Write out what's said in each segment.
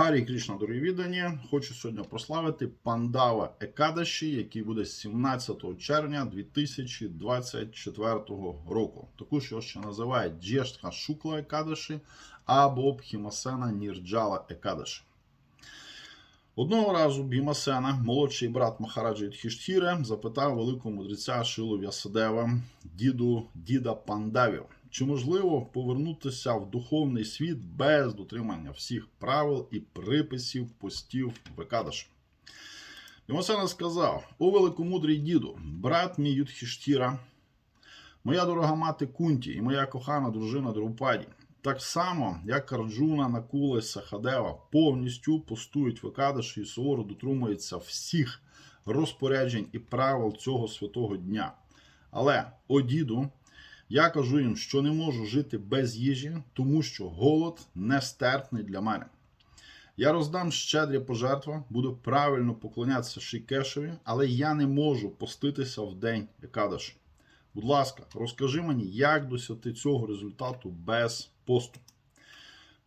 Харі Крішна, дорогі віддані, хочу сьогодні прославити Пандава Екадаші, який буде 17 червня 2024 року. Також його ще називають Джештха Шукла Екадаші або Бхімасена Нірджала Екадаші. Одного разу Бімасена, молодший брат Махараджа Юдхіштхіре, запитав великого мудреця Шилу В'ясадева, діду діда Пандавів, чи можливо повернутися в духовний світ без дотримання всіх правил і приписів постів Векадаш. Бімасена сказав: О великомудрий діду, брат мій Юдхіштіра, моя дорога мати Кунті і моя кохана дружина Друпаді. Так само, як Арджуна, Накула і Сахадева повністю постують в Екадаші і суворо дотримуються всіх розпоряджень і правил цього святого дня. Але, о діду, я кажу їм, що не можу жити без їжі, тому що голод нестерпний для мене. Я роздам щедрі пожертви, буду правильно поклонятися Шикешеві, але я не можу поститися в день Екадаші. Будь ласка, розкажи мені, як досягти цього результату без посту.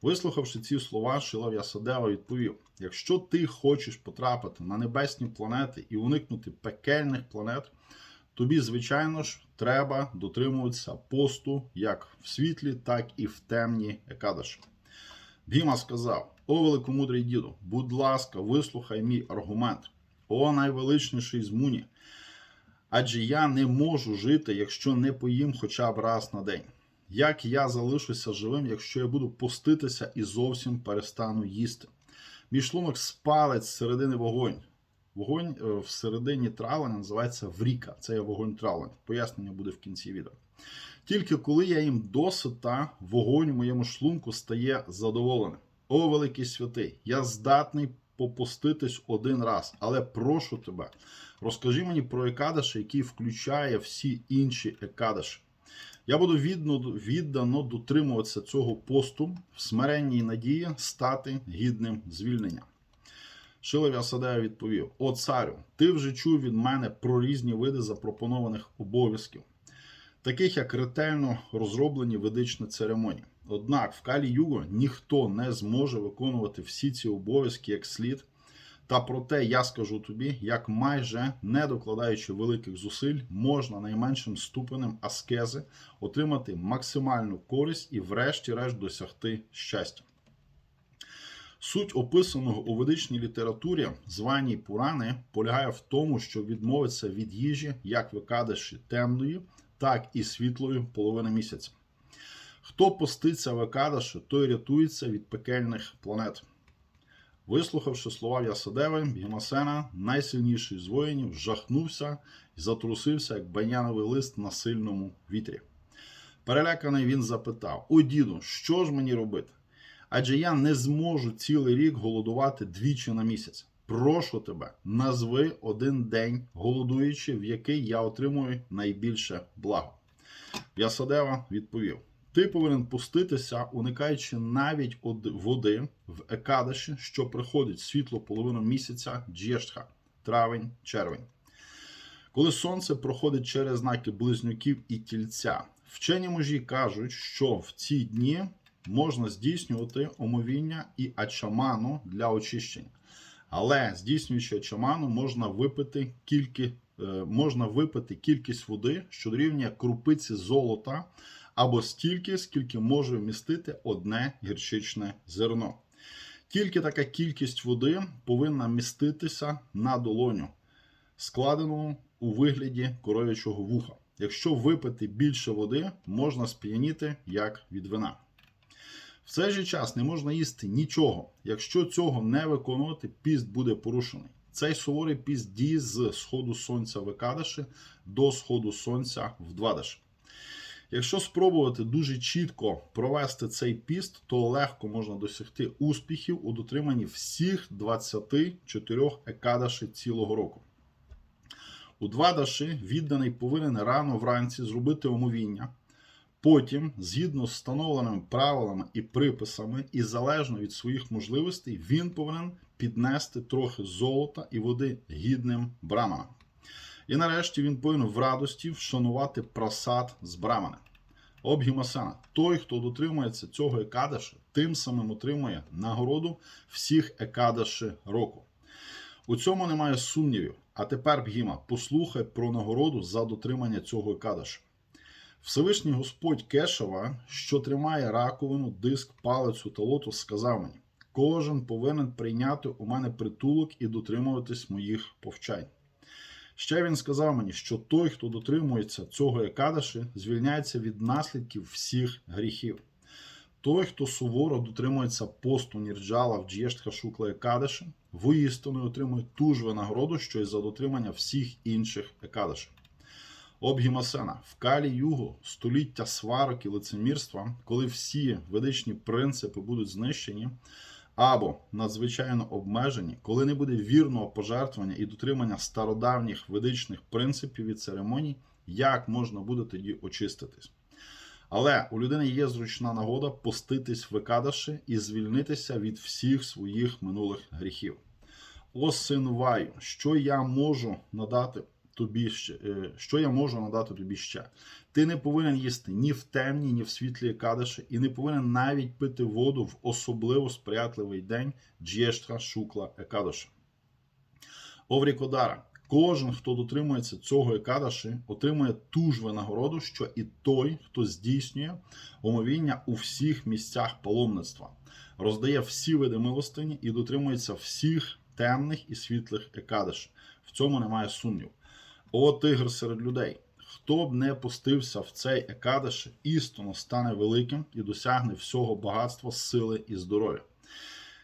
Вислухавши ці слова, Шила В'ясадева відповів: якщо ти хочеш потрапити на небесні планети і уникнути пекельних планет, тобі, звичайно ж, треба дотримуватися посту як в світлі, так і в темні екадаші. Біма сказав: О, великомудрий діду, будь ласка, вислухай мій аргумент. О, найвеличніший з муні. Адже я не можу жити, якщо не поїм хоча б раз на день. Як я залишуся живим, якщо я буду поститися і зовсім перестану їсти? Мій шлунок спалить з середини вогонь. Вогонь е, всередині травлення називається вріка. Це є вогонь травлення. Пояснення буде в кінці відео. Тільки коли я їм досита, вогонь у моєму шлунку стає задоволеним. О, великий святий! Я здатний попуститись один раз, але прошу тебе, розкажи мені про екадаш, який включає всі інші екадаші. Я буду відно, віддано дотримуватися цього посту в смиренній надії стати гідним звільнення. Шила В'ясадея відповів: О царю, ти вже чув від мене про різні види запропонованих обов'язків, таких як ретельно розроблені ведичні церемонії. Однак в Калі Юго ніхто не зможе виконувати всі ці обов'язки як слід. Та проте я скажу тобі, як майже не докладаючи великих зусиль, можна найменшим ступенем аскези отримати максимальну користь і, врешті-решт, досягти щастя. Суть описаного у ведичній літературі, званій Пурани, полягає в тому, що відмовиться від їжі як викадаші темної, так і світлої половини місяця. Хто поститься в Екадаші, той рятується від пекельних планет. Вислухавши слова В'ясадеви, Бігмасена, найсильніший з воїнів, жахнувся і затрусився, як баняновий лист на сильному вітрі. Переляканий він запитав: О, діду, що ж мені робити? Адже я не зможу цілий рік голодувати двічі на місяць. Прошу тебе, назви один день, голодуючи, в який я отримую найбільше благо. В'ясадева відповів: ти повинен пуститися, уникаючи навіть води в Екадаші, що приходить світло половину місяця Джєштха, травень, червень. Коли сонце проходить через знаки близнюків і тільця, вчені мужі кажуть, що в ці дні можна здійснювати омовіння і ачаману для очищення. Але здійснюючи ачаману, можна випити кільки, е, можна випити кількість води, що дорівнює крупиці золота, або стільки, скільки може вмістити одне гірчичне зерно. Тільки така кількість води повинна міститися на долоню, складеному у вигляді коров'ячого вуха. Якщо випити більше води, можна сп'яніти як від вина. В цей же час не можна їсти нічого. Якщо цього не виконувати, піст буде порушений. Цей суворий піст діє з сходу сонця в Екадаші до сходу сонця в Двадаші. Якщо спробувати дуже чітко провести цей піст, то легко можна досягти успіхів у дотриманні всіх 24 екадаші цілого року. У Двадаші відданий повинен рано вранці зробити омовіння. Потім, згідно з встановленими правилами і приписами, і залежно від своїх можливостей, він повинен піднести трохи золота і води гідним браманам. І нарешті він повинен в радості вшанувати просад з брамани. Обгімасена. Той, хто дотримується цього екадаші, тим самим отримує нагороду всіх екадаші року. У цьому немає сумнівів. А тепер, Бгіма, послухай про нагороду за дотримання цього екадаші. Всевишній Господь Кешева, що тримає раковину, диск, палицю та лотос, сказав мені: кожен повинен прийняти у мене притулок і дотримуватись моїх повчань. Ще він сказав мені, що той, хто дотримується цього екадаші, звільняється від наслідків всіх гріхів. Той, хто суворо дотримується посту Нірджала в Джєштха Шукла Екадаші, воістину отримує ту ж винагороду, що й за дотримання всіх інших екадашів. Обгімасена в калі югу століття сварок і лицемірства, коли всі ведичні принципи будуть знищені, або надзвичайно обмежені, коли не буде вірного пожертвування і дотримання стародавніх ведичних принципів і церемоній, як можна буде тоді очиститись? Але у людини є зручна нагода поститись в Екадаші і звільнитися від всіх своїх минулих гріхів. О син Ваю, що я можу надати тобі ще, е, що я можу надати тобі ще? Ти не повинен їсти ні в темній, ні в світлі Екадаші, і не повинен навіть пити воду в особливо сприятливий день Джєштра Шукла Екадаша. Оврікодара. Кожен, хто дотримується цього екадаші, отримує ту ж винагороду, що і той, хто здійснює омовіння у всіх місцях паломництва, роздає всі види милостині і дотримується всіх темних і світлих екадаш. В цьому немає сумнів. О, тигр серед людей! Хто б не пустився в цей екадаш, істинно стане великим і досягне всього багатства, сили і здоров'я.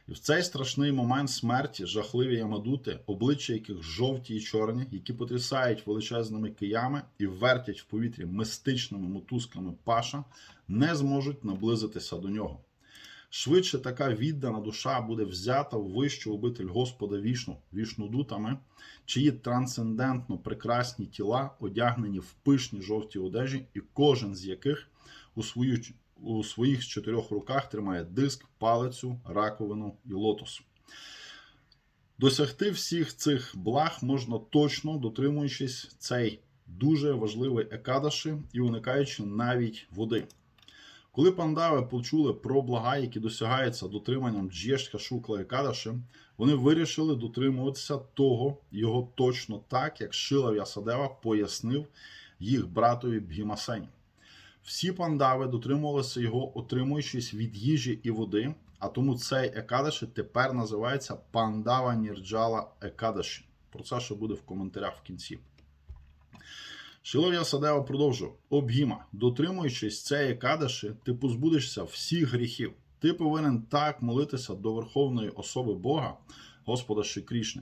І в цей страшний момент смерті жахливі ямадути, обличчя яких жовті і чорні, які потрясають величезними киями і вертять в повітрі мистичними мотузками паша, не зможуть наблизитися до нього. Швидше така віддана душа буде взята в вищу обитель Господа вішну, вішнудутами, чиї трансцендентно прекрасні тіла одягнені в пишні жовті одежі, і кожен з яких у свою у своїх чотирьох руках тримає диск, палицю, раковину і лотос. Досягти всіх цих благ можна точно дотримуючись цей дуже важливий екадаші і уникаючи навіть води. Коли пандави почули про блага, які досягаються дотриманням Джєштха Шукла Екадаші, вони вирішили дотримуватися того його точно так, як Шила В'ясадева пояснив їх братові Бгімасені. Всі пандави дотримувалися його, отримуючись від їжі і води, а тому цей екадаші тепер називається Пандава Нірджала Екадаші. Про це ще буде в коментарях в кінці. Шилов'я Садева продовжував: Обгіма, дотримуючись цієї екадаші, ти позбудешся всіх гріхів. Ти повинен так молитися до Верховної особи Бога, Господа Ши Крішни.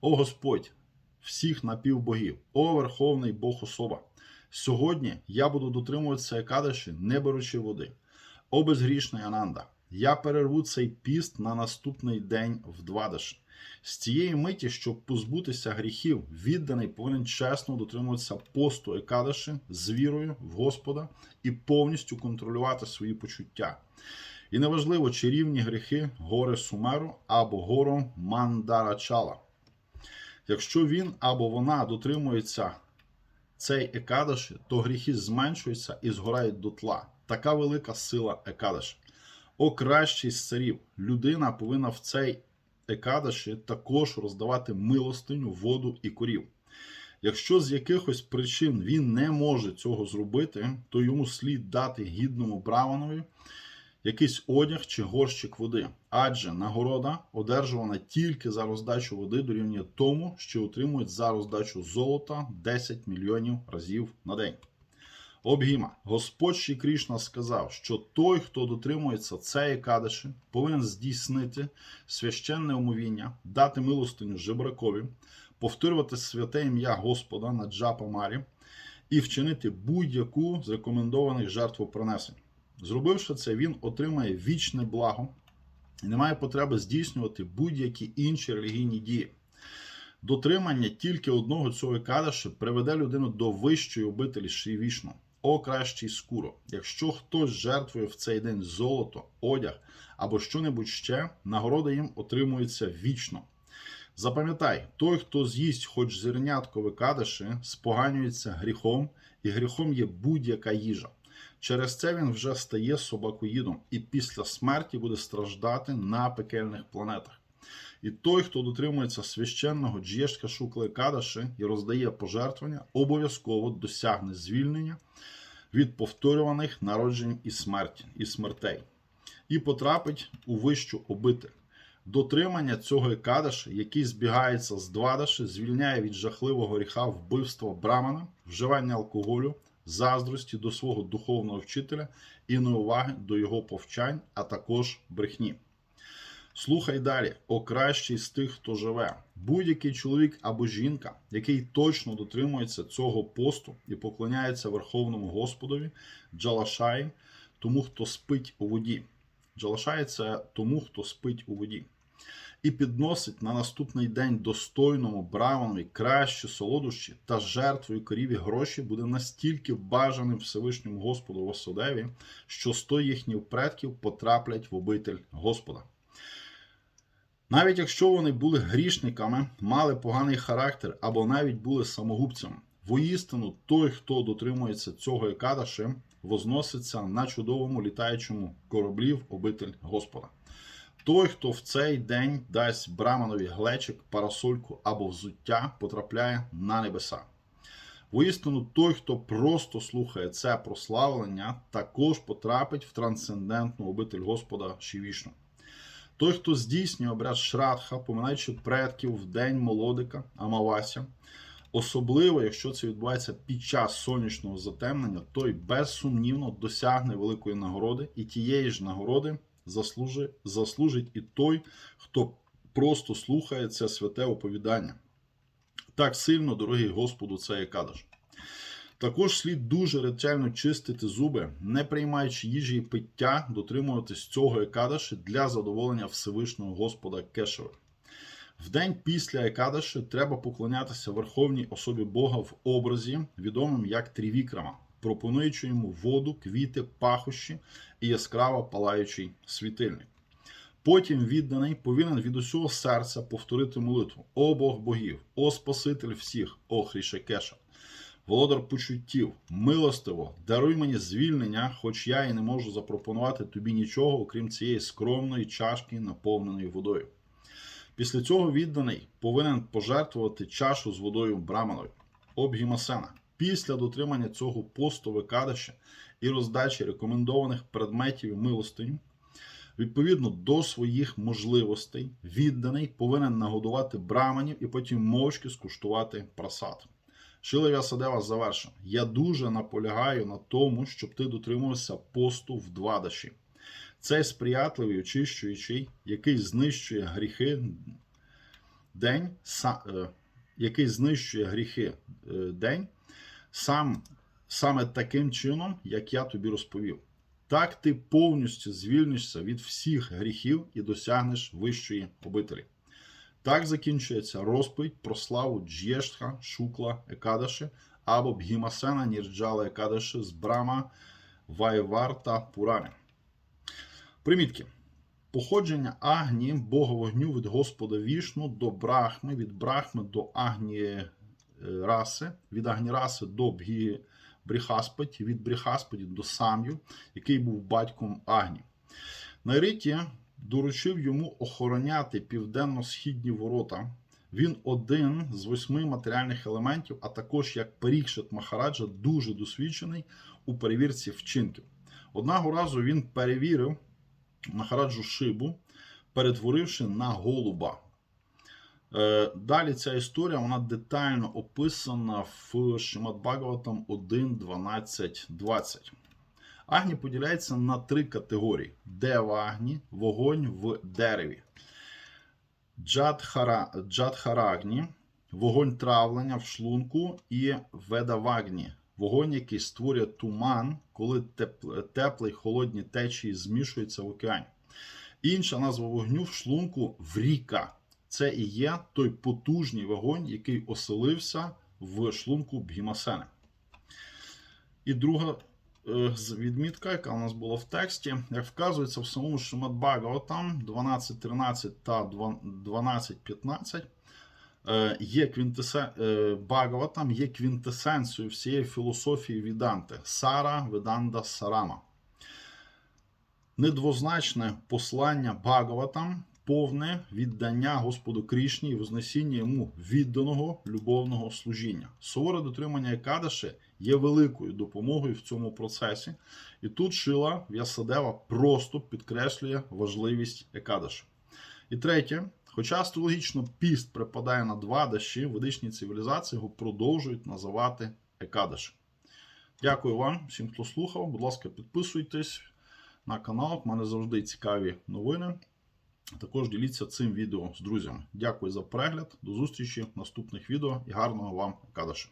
О Господь, всіх напівбогів, о Верховний Бог особа. Сьогодні я буду дотримуватися Екадаші, не беручи води. О безгрішний Ананда, я перерву цей піст на наступний день в Двадаші. З цієї миті, щоб позбутися гріхів, відданий повинен чесно дотримуватися посту Екадаші з вірою в Господа і повністю контролювати свої почуття. І неважливо, чи рівні гріхи гори Сумеру або гору Мандарачала. Якщо він або вона дотримується цей Екадаші, то гріхи зменшуються і згорають дотла. Така велика сила Екадаші. О кращий з царів, людина повинна в цей Екадаші також роздавати милостиню, воду і корів. Якщо з якихось причин він не може цього зробити, то йому слід дати гідному браванові якийсь одяг чи горщик води, адже нагорода одержувана тільки за роздачу води дорівнює тому, що отримують за роздачу золота 10 мільйонів разів на день. Обгіма, Господь Ші Крішна сказав, що той, хто дотримується цієї кадиші, повинен здійснити священне умовіння, дати милостиню жебракові, повторювати святе ім'я Господа на Джапа Марі і вчинити будь-яку з рекомендованих жертвопринесень. Зробивши це, він отримає вічне благо і не має потреби здійснювати будь-які інші релігійні дії. Дотримання тільки одного цього кадаші приведе людину до вищої обителі Шрівішну. О кращий скуро. Якщо хтось жертвує в цей день золото, одяг або що-небудь ще, нагорода їм отримується вічно. Запам'ятай, той, хто з'їсть хоч зернятко викадаші, споганюється гріхом, і гріхом є будь-яка їжа. Через це він вже стає собакоїдом і після смерті буде страждати на пекельних планетах. І той, хто дотримується священного джєшка шукли кадаши і роздає пожертвування, обов'язково досягне звільнення від повторюваних народжень і смерті і смертей, і потрапить у вищу обитель. Дотримання цього екадаши, який збігається з двадаши, звільняє від жахливого гріха вбивства брамана, вживання алкоголю, заздрості до свого духовного вчителя і неуваги до його повчань, а також брехні. Слухай далі, о кращий з тих, хто живе. Будь-який чоловік або жінка, який точно дотримується цього посту і поклоняється Верховному Господові, Джалашай, тому хто спить у воді. Джалашай це тому, хто спить у воді. І підносить на наступний день достойному браванові кращі солодощі та жертвою коріві гроші буде настільки бажаним Всевишньому Господу Восодеві, що сто їхніх предків потраплять в обитель Господа. Навіть якщо вони були грішниками, мали поганий характер або навіть були самогубцями, воістину той, хто дотримується цього екадаши, возноситься на чудовому літаючому кораблі в обитель Господа. Той, хто в цей день дасть браманові глечик, парасольку або взуття, потрапляє на небеса. Воістину, той, хто просто слухає це прославлення, також потрапить в трансцендентну обитель Господа Шівішну. Той, хто здійснює обряд Шрадха, поминаючи предків в день молодика Амавася, особливо, якщо це відбувається під час сонячного затемнення, той безсумнівно досягне великої нагороди, і тієї ж нагороди заслужить, заслужить і той, хто просто слухає це святе оповідання. Так сильно, дорогий Господу, це є кадаш. Також слід дуже ретельно чистити зуби, не приймаючи їжі і пиття, дотримуватись цього екадаші для задоволення Всевишнього Господа Кешева. В день після Екадаші треба поклонятися Верховній особі Бога в образі, відомим як Трівікрама, пропонуючи йому воду, квіти, пахощі і яскраво палаючий світильник. Потім відданий повинен від усього серця повторити молитву: О Бог богів, о Спаситель всіх, о Хрішекеша. Володар почуттів, милостиво, даруй мені звільнення, хоч я і не можу запропонувати тобі нічого, окрім цієї скромної чашки, наповненої водою. Після цього відданий повинен пожертвувати чашу з водою браманою, обгімасена. Після дотримання цього посту викадища і роздачі рекомендованих предметів і милостиню, відповідно до своїх можливостей, відданий повинен нагодувати браманів і потім мовчки скуштувати прасад. Шила Вясадева завершив. Я дуже наполягаю на тому, щоб ти дотримувався посту в двадаші. Цей сприятливий очищуючий, який знищує гріхи день, е, який знищує гріхи е, день, сам, саме таким чином, як я тобі розповів. Так ти повністю звільнишся від всіх гріхів і досягнеш вищої обителі. Так закінчується розповідь про славу Джєштха, Шукла, Екадаши або Бгімасена Нірджала Екадаши з Брама, Вайварта Пурамі. Примітки. Походження Агні, Бога вогню від Господа Вішну до Брахми, від Брахми до Агні раси, від Агні раси до Бгі Бріхаспоті, від Бріхаспоті до Сам'ю, який був батьком Агні. На Іриті доручив йому охороняти південно-східні ворота. Він один з восьми матеріальних елементів, а також як Парікшит Махараджа, дуже досвідчений у перевірці вчинків. Одного разу він перевірив Махараджу Шибу, перетворивши на голуба. Е, Далі ця історія вона детально описана в Шимат Бхагаватам 1, 12, 20. Агні поділяється на три категорії: Дева-агні, вогонь в дереві, Джадхара, Джадхарагні, вогонь травлення в шлунку і Ведавагні, вогонь, який створює туман, коли теплі й холодні течії змішуються в океані. Інша назва вогню в шлунку вріка. Це і є той потужний вогонь, який оселився в шлунку Бгімасени. І друга відмітка, яка у нас була в тексті, як вказується в самому Шимат Бхагаватам 12.13 та 12.15, е, є квінтесен... е, є квінтесенцією всієї філософії Віданти. Сара Веданда Сарама. Недвозначне послання Бхагаватам повне віддання Господу Крішні і вознесіння йому відданого любовного служіння. Суворе дотримання Екадаши є великою допомогою в цьому процесі, і тут Шила В'ясадева просто підкреслює важливість Екадаши. І третє, хоча астрологічно піст припадає на два даші, в ведичній цивілізації його продовжують називати Екадаши. Дякую вам, всім, хто слухав. Будь ласка, підписуйтесь на канал. У мене завжди цікаві новини. Також діліться цим відео з друзями. Дякую за перегляд. До зустрічі в наступних відео і гарного вам Екадаши.